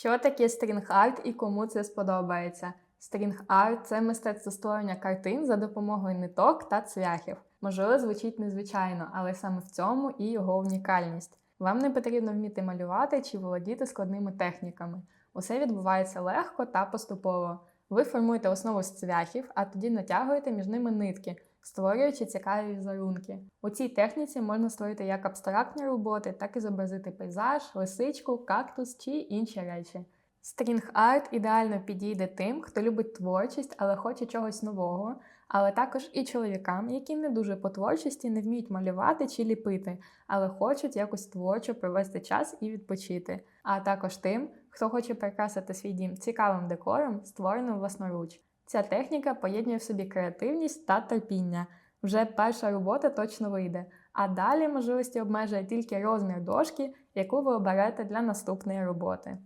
Що таке стрінг-арт і кому це сподобається? Стрінг-арт це мистецтво створення картин за допомогою ниток та цвяхів. Можливо, звучить незвичайно, але саме в цьому і його унікальність. Вам не потрібно вміти малювати чи володіти складними техніками. Усе відбувається легко та поступово. Ви формуєте основу з цвяхів, а тоді натягуєте між ними нитки, створюючи цікаві візерунки. У цій техніці можна створити як абстрактні роботи, так і зобразити пейзаж, лисичку, кактус чи інші речі. Стрінг-арт ідеально підійде тим, хто любить творчість, але хоче чогось нового, але також і чоловікам, які не дуже по творчості не вміють малювати чи ліпити, але хочуть якось творчо провести час і відпочити. А також тим, хто хоче прикрасити свій дім цікавим декором, створеним власноруч. Ця техніка поєднує в собі креативність та терпіння. Вже перша робота точно вийде, а далі можливості обмежує тільки розмір дошки, яку ви оберете для наступної роботи.